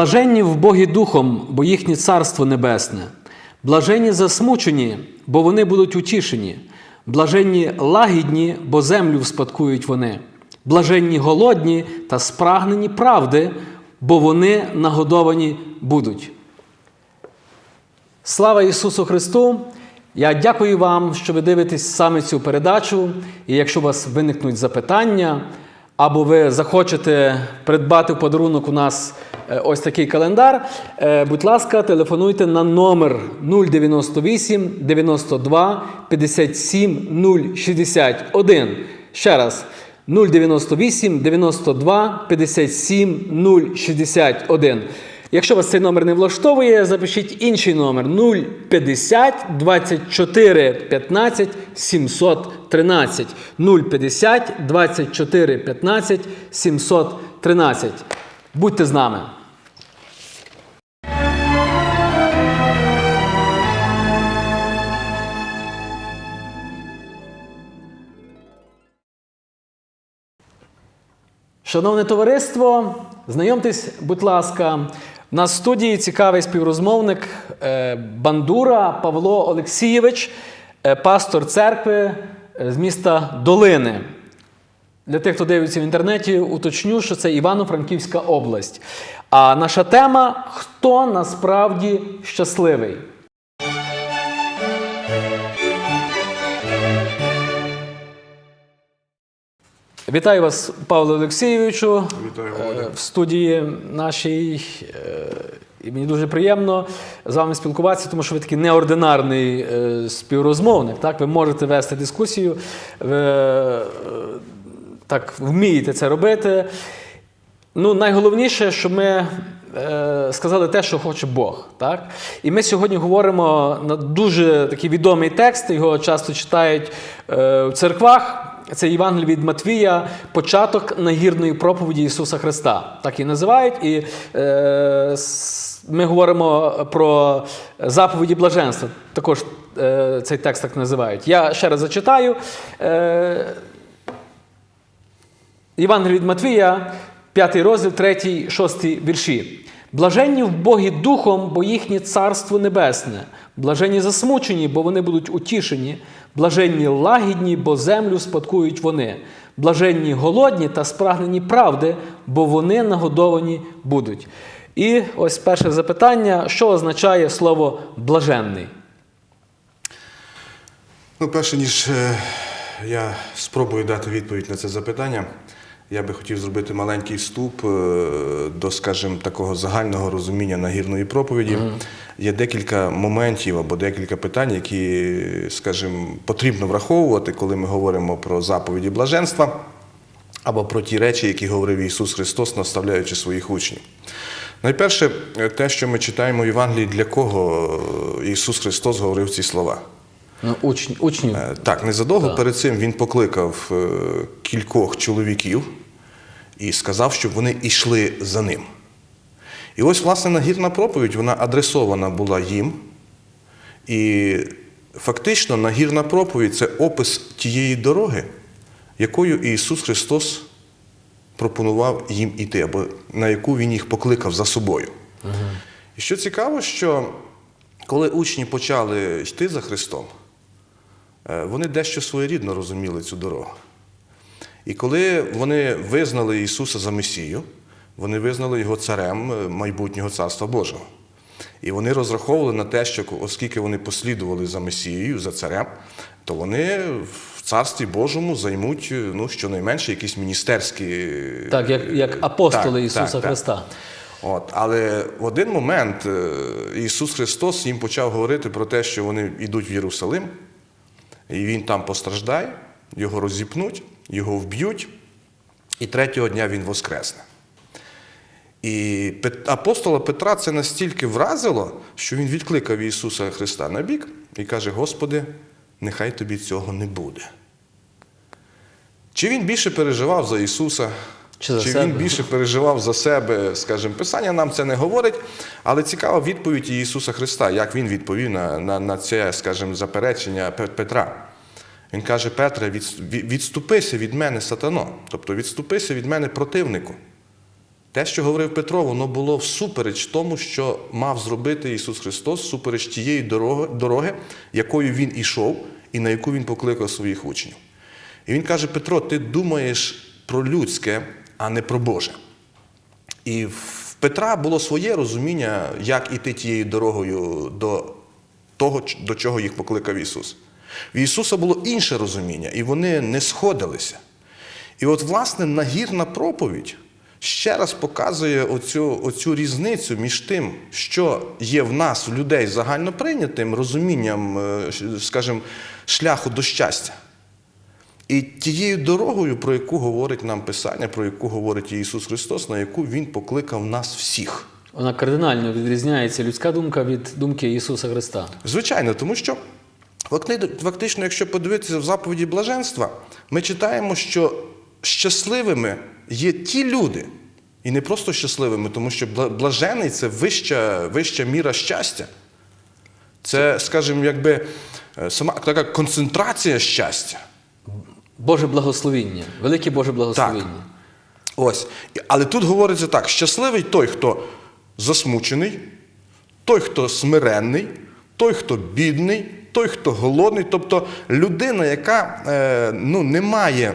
Блаженні в Богі Духом, бо їхнє царство небесне. Блаженні засмучені, бо вони будуть утішені. Блаженні лагідні, бо землю вспадкують вони. Блаженні голодні та спрагнені правди, бо вони нагодовані будуть. Слава Ісусу Христу! Я дякую вам, що ви дивитесь саме цю передачу. І якщо у вас виникнуть запитання, або ви захочете придбати в подарунок у нас ось такий календар, е, будь ласка, телефонуйте на номер 098 92 57 061. Ще раз. 098 92 57 061. Якщо вас цей номер не влаштовує, запишіть інший номер 050 24 15 713. 050 24 15 713. Будьте з нами. Шановне товариство, знайомтесь, будь ласка, у нас в студії цікавий співрозмовник е, Бандура Павло Олексійович, е, пастор церкви е, з міста Долини. Для тих, хто дивиться в інтернеті, уточню, що це Івано-Франківська область. А наша тема хто насправді щасливий? Вітаю вас, Павло Олексійовичу. Вітаю, е, Володя. в студії нашій. е, І мені дуже приємно з вами спілкуватися, тому що ви такий неординарний е, співрозмовник. Так? Ви можете вести дискусію, ви так вмієте це робити. Ну, найголовніше, що ми сказали те, що хоче Бог. Так? І ми сьогодні говоримо на дуже такий відомий текст, його часто читають в церквах. Це Євангелій від Матвія, початок нагірної проповіді Ісуса Христа. Так і називають. І е, ми говоримо про заповіді блаженства. Також е, цей текст так називають. Я ще раз зачитаю. Е, Євангелій від Матвія, 5 розділ, 3, 6 вірші. Блаженні в Богі Духом, бо їхнє царство небесне. Блаженні засмучені, бо вони будуть утішені. Блаженні лагідні, бо землю спадкують вони. Блаженні голодні та спрагнені правди, бо вони нагодовані будуть. І ось перше запитання: що означає слово блаженний? Ну, перше ніж е, я спробую дати відповідь на це запитання, я би хотів зробити маленький вступ е, до, скажімо, такого загального розуміння нагірної проповіді. Є декілька моментів або декілька питань, які, скажімо, потрібно враховувати, коли ми говоримо про заповіді блаженства або про ті речі, які говорив Ісус Христос, наставляючи своїх учнів. Найперше, е, те, що ми читаємо в Євангелії, для кого е, Ісус Христос говорив ці слова. Ну, учні, учнів. Е, Так, незадовго перед цим він покликав кількох чоловіків і сказав, щоб вони йшли за ним. І ось, власне, нагірна проповідь, вона адресована була їм. І фактично нагірна проповідь це опис тієї дороги, якою Ісус Христос пропонував їм іти, або на яку Він їх покликав за собою. І що цікаво, що коли учні почали йти за Христом, Е, вони дещо своєрідно розуміли цю дорогу. І коли вони визнали Ісуса за Месію, вони визнали Його царем е, майбутнього Царства Божого. І вони розраховували на те, що оскільки вони послідували за Месією, за царем, то вони в Царстві Божому займуть е, ну, щонайменше якісь міністерські. Так, як, як апостоли Так, Ісуса так, так. Христа. От, але в один момент е, Ісус Христос їм почав говорити про те, що вони йдуть в Єрусалим, і Він там постраждає, його розіпнуть, його вб'ють, і третього дня Він воскресне. І апостола Петра це настільки вразило, що він відкликав Ісуса Христа на бік і каже: Господи, нехай тобі цього не буде. Чи він більше переживав за Ісуса, Чи за чи себе? він більше переживав за себе, скажімо, Писання нам це не говорить, але цікава відповідь Ісуса Христа, як він відповів на, на, на це, скажімо, заперечення Петра. Він каже: Петре, відступися від мене, сатано, тобто відступися від мене противнику. Те, що говорив Петро, воно було всупереч тому, що мав зробити Ісус Христос, всупереч тієї дороги, дороги, якою Він ішов і на яку Він покликав своїх учнів. І він каже: Петро, ти думаєш про людське, а не про Боже. І в Петра було своє розуміння, як іти тією дорогою до того, до чого їх покликав Ісус. В Ісуса було інше розуміння, і вони не сходилися. І от, власне, нагірна проповідь ще раз показує оцю, оцю різницю між тим, що є в нас, у людей, загальноприйнятим розумінням, е, скажімо, шляху до щастя. І тією дорогою, про яку говорить нам Писання, про яку говорить Ісус Христос, на яку Він покликав нас всіх. Вона кардинально відрізняється людська думка від думки Ісуса Христа. Звичайно, тому що фактично, якщо подивитися в заповіді блаженства, ми читаємо, що щасливими є ті люди, і не просто щасливими, тому що блажений це вища, вища міра щастя. Це, скажімо, якби е, сама така концентрація щастя. Боже благословіння, велике Боже благословіння. Ось. Але тут говориться так: щасливий той, хто засмучений, той, хто смиренний, той, хто бідний, той, хто голодний. Тобто людина, яка е, ну, не має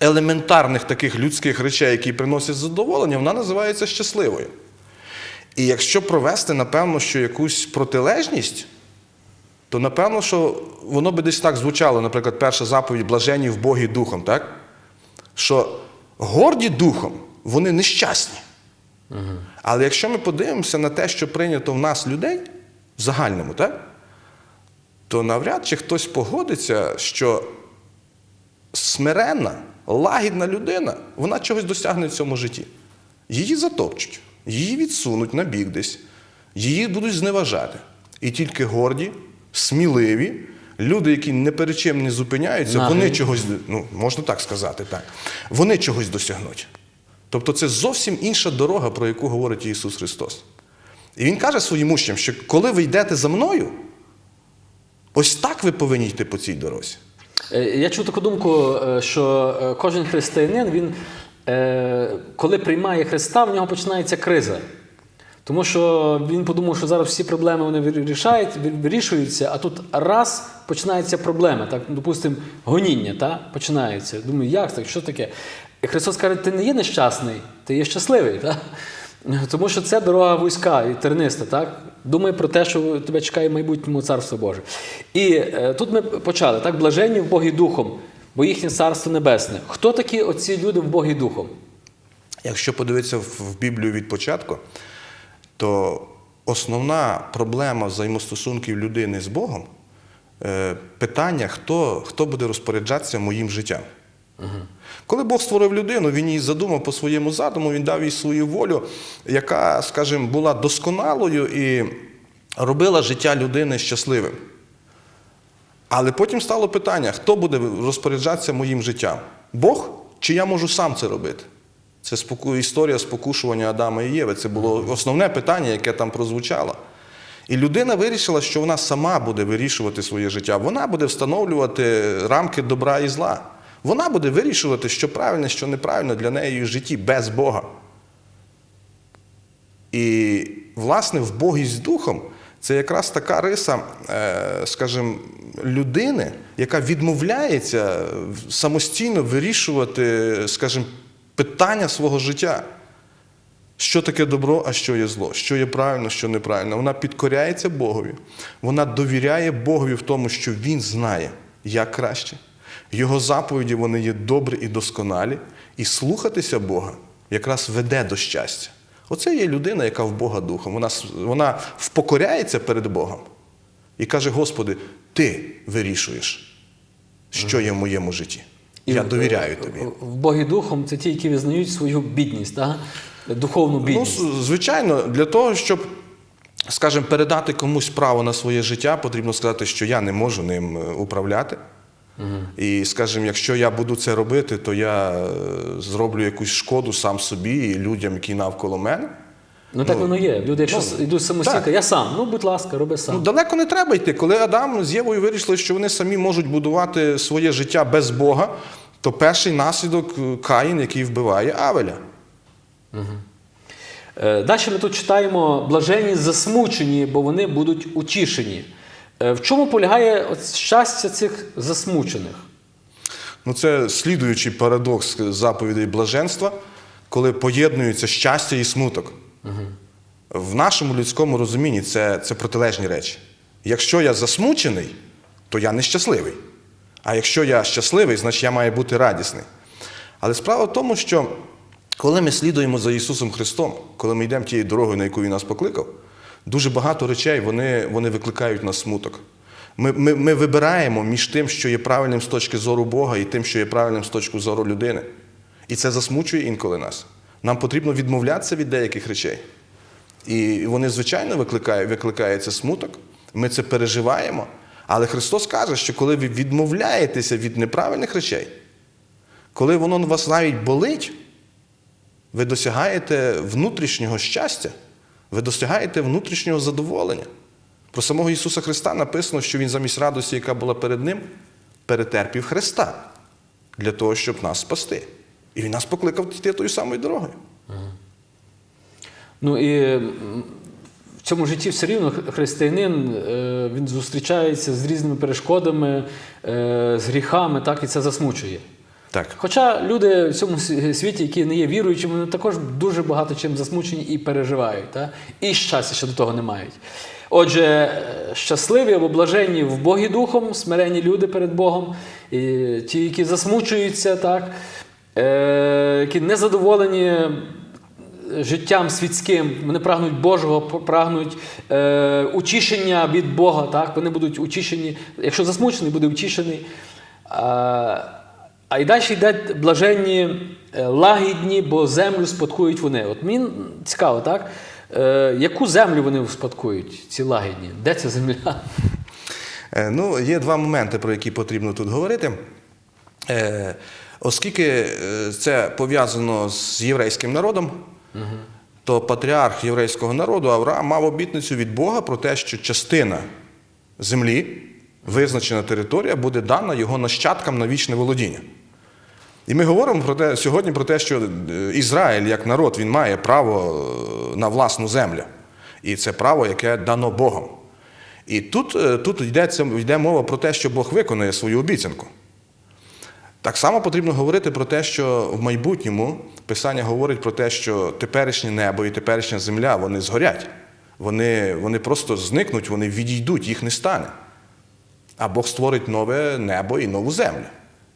елементарних таких людських речей, які приносять задоволення, вона називається щасливою. І якщо провести, напевно, що якусь протилежність, то напевно, що воно би десь так звучало, наприклад, перша заповідь блажені в Богі духом, так? що горді духом, вони нещасні. Але якщо ми подивимося на те, що прийнято в нас людей в загальному, так? То навряд чи хтось погодиться, що смиренна, лагідна людина, вона чогось досягне в цьому житті. Її затопчуть, її відсунуть на бік десь, її будуть зневажати. І тільки горді, сміливі, люди, які не перед чим не зупиняються, Наглі. вони чогось, ну, можна так сказати, так, вони чогось досягнуть. Тобто це зовсім інша дорога, про яку говорить Ісус Христос. І Він каже своїм учням, що коли ви йдете за мною, ось так ви повинні йти по цій дорозі. Е, Я чув таку думку, е, що е, кожен християнин, він, коли приймає Христа, в нього починається криза. Тому що він подумав, що зараз всі проблеми вони вирішають, вирішуються, а тут раз починається проблема, так, допустимо, гоніння та, починається. Думаю, як так, що таке? І Христос каже, ти не є нещасний, ти є щасливий. Та? Тому що це дорога вузька і терниста, так? Думай про те, що тебе чекає в майбутньому царство Боже. І е, тут ми почали, так, блаженні в Богі Духом, бо їхнє царство небесне. Хто такі оці люди в Богі Духом? Якщо подивитися в Біблію від початку, то основна проблема взаємостосунків людини з Богом е, питання, хто, хто буде розпоряджатися моїм життям. Коли Бог створив людину, він її задумав по своєму задуму, він дав їй свою волю, яка, скажімо, була досконалою і робила життя людини щасливим. Але потім стало питання, хто буде розпоряджатися моїм життям? Бог чи я можу сам це робити? Це історія спокушування Адама і Єви. Це було основне питання, яке там прозвучало. І людина вирішила, що вона сама буде вирішувати своє життя. Вона буде встановлювати рамки добра і зла. Вона буде вирішувати, що правильно, що неправильно для неї в житті без Бога. І, власне, вбогість духом це якраз така риса, е, скажімо, людини, яка відмовляється самостійно вирішувати, скажімо, питання свого життя. Що таке добро, а що є зло, що є правильно, що неправильно. Вона підкоряється Богові. Вона довіряє Богові в тому, що Він знає, як краще. Його заповіді вони є добрі і досконалі, і слухатися Бога якраз веде до щастя. Оце є людина, яка в Бога духом. Вона, вона впокоряється перед Богом і каже: Господи, ти вирішуєш, що є в моєму житті. Я в- довіряю тобі. В, Богі Духом це ті, які визнають свою бідність, так? духовну Ну, бідність. з- звичайно, для того, щоб, скажімо, передати комусь право на своє життя, потрібно сказати, що я не можу ним е, управляти. І, скажімо, якщо я буду це робити, то я е, зроблю якусь шкоду сам собі і людям, які навколо мене. Ну так воно є. Люди, якщо ну, йдуть самостійно, я сам, ну будь ласка, роби сам. Ну, далеко не треба йти. Коли Адам з Євою вирішили, що вони самі можуть будувати своє життя без Бога, то перший наслідок е, Каїн, який вбиває Авеля. Е, Далі ми тут читаємо блаженні засмучені, бо вони будуть утішені. Е, В чому полягає щастя цих засмучених? Ну, це слідуючий парадокс заповідей блаженства, коли поєднуються щастя і смуток. В нашому людському розумінні це, це протилежні речі. Якщо я засмучений, то я нещасливий. А якщо я щасливий, значить я маю бути радісний. Але справа в тому, що коли ми слідуємо за Ісусом Христом, коли ми йдемо тією дорогою, на яку Він нас покликав, дуже багато речей вони, вони викликають нас смуток. Ми, ми, ми вибираємо між тим, що є правильним з точки зору Бога, і тим, що є правильним з точки зору людини. І це засмучує інколи нас. Нам потрібно відмовлятися від деяких речей. І вони, звичайно, викликають, викликається смуток. Ми це переживаємо. Але Христос каже, що коли ви відмовляєтеся від неправильних речей, коли воно вас навіть болить, ви досягаєте внутрішнього щастя, ви досягаєте внутрішнього задоволення. Про самого Ісуса Христа написано, що Він замість радості, яка була перед Ним, перетерпів Христа для того, щоб нас спасти. І Він нас покликав йти тою самою дорогою. Ну і в цьому житті все рівно християнин е, він зустрічається з різними перешкодами, е, з гріхами, так, і це засмучує. Так. Хоча люди в цьому світі, які не є віруючими, вони також дуже багато чим засмучені і переживають, так? і щастя ще до того не мають. Отже, е, щасливі або блаженні в Богі Духом, смиренні люди перед Богом, і ті, які засмучуються, так, е, які незадоволені життям світським, вони прагнуть Божого, прагнуть е, утішення від Бога. Так? Вони будуть утішені. Якщо засмучений, буде утішений. А, а і далі йде блаженні, е, лагідні, бо землю спадкують вони. От мені цікаво, так? Е, яку землю вони спадкують, ці лагідні? Де ця земля? Е, Ну, є два моменти, про які потрібно тут говорити. Е, Оскільки е, це пов'язано з єврейським народом, то патріарх єврейського народу Авраам мав обітницю від Бога про те, що частина землі, визначена територія, буде дана його нащадкам на вічне володіння. І ми говоримо про те, сьогодні про те, що е, Ізраїль як народ він має право е, на власну землю. І це право, яке дано Богом. І тут, е, тут йдеться, йде мова про те, що Бог виконує свою обіцянку. Так само потрібно говорити про те, що в майбутньому Писання говорить про те, що теперішнє небо і теперішня земля вони згорять. Вони, вони просто зникнуть, вони відійдуть, їх не стане. А Бог створить нове небо і нову землю.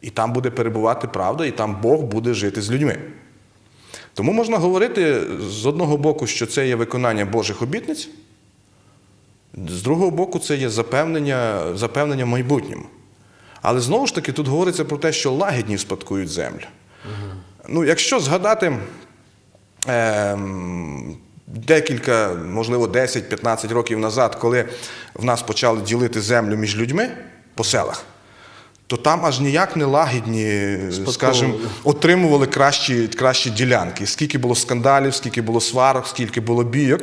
І там буде перебувати правда, і там Бог буде жити з людьми. Тому можна говорити з одного боку, що це є виконання Божих обітниць, з другого боку, це є запевнення, запевнення в майбутньому. Але знову ж таки, тут говориться про те, що лагідні спадкують землю. Ну, якщо згадати ем, декілька, можливо, 10-15 років назад, коли в нас почали ділити землю між людьми по селах, то там аж ніяк не лагідні, скажімо, отримували кращі, кращі ділянки. Скільки було скандалів, скільки було сварок, скільки було бійок.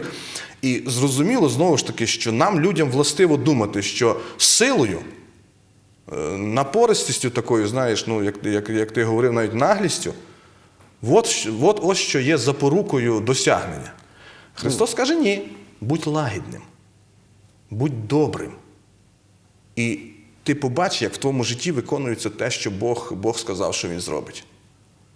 І зрозуміло знову ж таки, що нам, людям, властиво думати, що силою, е, напористістю такою, знаєш, ну, як, як, як ти говорив, навіть наглістю, от, от ось що є запорукою досягнення. Христос каже: ні, будь лагідним, будь добрим. І ти побач, як в твоєму житті виконується те, що Бог, Бог сказав, що Він зробить.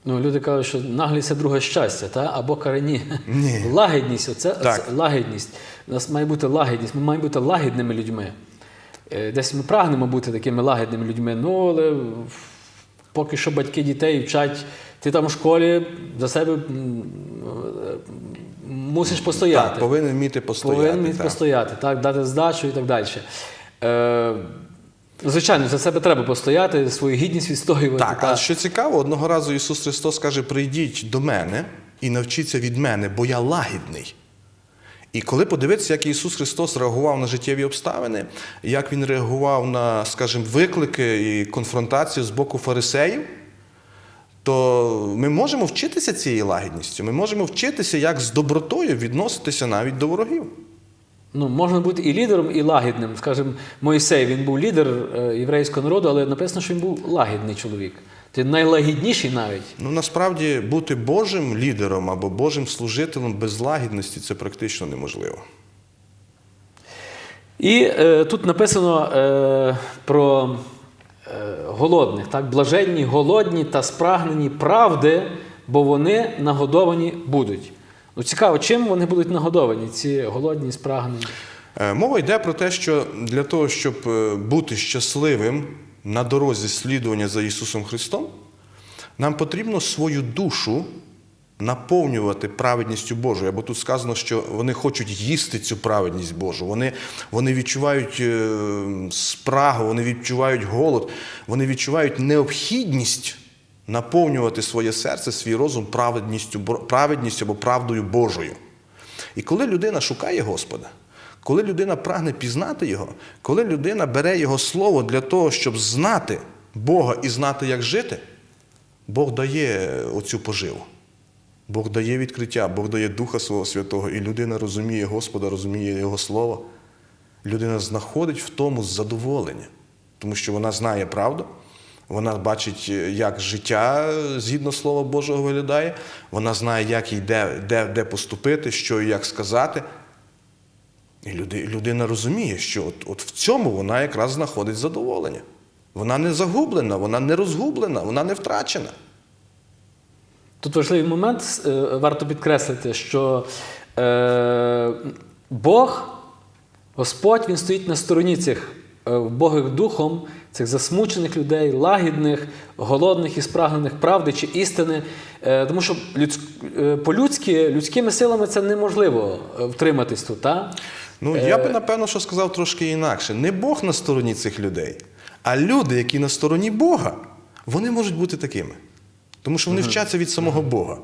Ну, люди кажуть, що наглість це друге щастя, та? або карані. Ні. Лагідність, оце, Так. лагідність. У нас має бути лагідність, ми маємо бути лагідними людьми. Е, Десь ми прагнемо бути такими лагідними людьми, ну але поки що батьки дітей вчать, ти там у школі за себе мусиш постояти. Так, повинен вміти постояти. Повинен вміти так. постояти, так, дати здачу і так далі. Е, звичайно, за себе треба постояти, свою гідність відстоювати. Так, та. а що цікаво, одного разу Ісус Христос каже: прийдіть до мене і навчіться від мене, бо я лагідний. І коли подивитися, як Ісус Христос реагував на життєві обставини, як Він реагував на, скажімо, виклики і конфронтацію з боку фарисеїв, то ми можемо вчитися цієї лагідністю. Ми можемо вчитися, як з добротою відноситися навіть до ворогів. Ну, можна бути і лідером, і лагідним. Скажімо, Мойсей він був лідер е, єврейського народу, але написано, що він був лагідний чоловік. Ти найлагідніший навіть. Ну насправді бути Божим лідером або Божим служителем без лагідності це практично неможливо. І е, тут написано е, про е, голодних, так? блаженні, голодні та спрагнені правди, бо вони нагодовані будуть. Ну, цікаво, чим вони будуть нагодовані, ці голодні спрагнені? Е, Мова йде про те, що для того, щоб е, бути щасливим на дорозі слідування за Ісусом Христом, нам потрібно свою душу наповнювати праведністю Божою. Або тут сказано, що вони хочуть їсти цю праведність Божу. Вони, вони відчувають е, спрагу, вони відчувають голод, вони відчувають необхідність наповнювати своє серце, свій розум праведністю, праведністю або правдою Божою. І коли людина шукає Господа, коли людина прагне пізнати Його, коли людина бере Його слово для того, щоб знати Бога і знати, як жити, Бог дає оцю поживу. Бог дає відкриття, Бог дає Духа Свого Святого, і людина розуміє Господа, розуміє Його Слово. Людина знаходить в тому задоволення, тому що вона знає правду, вона бачить, е, як життя е, згідно Слова Божого виглядає, вона знає, як їй де, де, де поступити, що і як сказати. І люди- людина розуміє, що от, от в цьому вона якраз знаходить задоволення. Вона не загублена, вона не розгублена, вона не втрачена. Тут важливий момент, е, варто підкреслити, що е, Бог, Господь, Він стоїть на стороні цих вбогих духом, цих засмучених людей, лагідних, голодних і спрагнених правди чи істини. Е, тому що е, по-людськи, людськими силами це неможливо е, втриматись тут. Та? Ну, я би напевно, що сказав трошки інакше. Не Бог на стороні цих людей, а люди, які на стороні Бога, вони можуть бути такими. Тому що вони вчаться від самого Бога.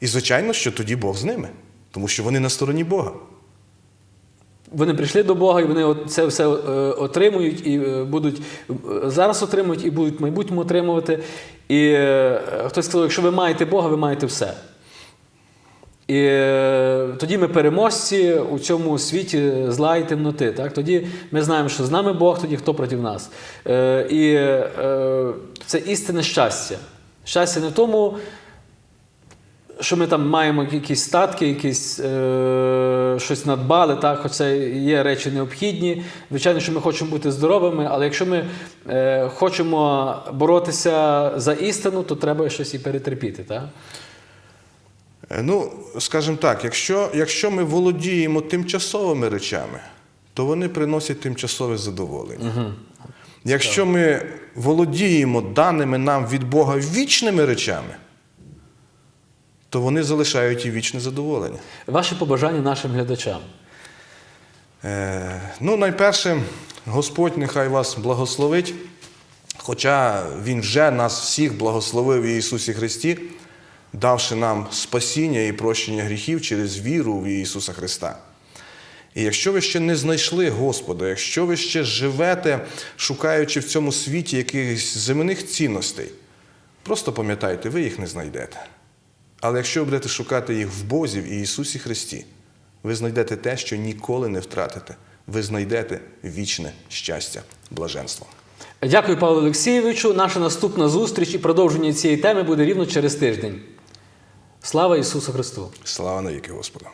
І, звичайно, що тоді Бог з ними, тому що вони на стороні Бога. Вони прийшли до Бога, і вони це все е, отримують і е, будуть е, зараз отримують і будуть в майбутньому отримувати. І хтось сказав, якщо ви маєте Бога, ви маєте все. І тоді ми переможці у цьому світі зла і темноти. Так? Тоді ми знаємо, що з нами Бог, тоді хто проти нас. І це істинне щастя. Щастя не в тому, що ми там маємо якісь статки, якісь е, щось надбали, так, хоч це є речі необхідні. Звичайно, що ми хочемо бути здоровими, але якщо ми е, хочемо боротися за істину, то треба щось і перетерпіти. Так? Е, Ну, скажімо так, якщо, якщо ми володіємо тимчасовими речами, то вони приносять тимчасове задоволення. Якщо ми володіємо даними нам від Бога вічними речами, то вони залишають і вічне задоволення. Ваші побажання нашим глядачам. Е, ну, найперше, Господь нехай вас благословить, хоча Він вже нас всіх благословив в Ісусі Христі, давши нам спасіння і прощення гріхів через віру в Ісуса Христа. І якщо ви ще не знайшли Господа, якщо ви ще живете, шукаючи в цьому світі якихось земних цінностей, просто пам'ятайте, ви їх не знайдете. Але якщо ви будете шукати їх в Бозі, в Ісусі Христі, ви знайдете те, що ніколи не втратите. Ви знайдете вічне щастя, блаженство. Дякую, Павло Олексійовичу. Наша наступна зустріч і продовження цієї теми буде рівно через тиждень. Слава Ісусу Христу! Слава навіки Господу!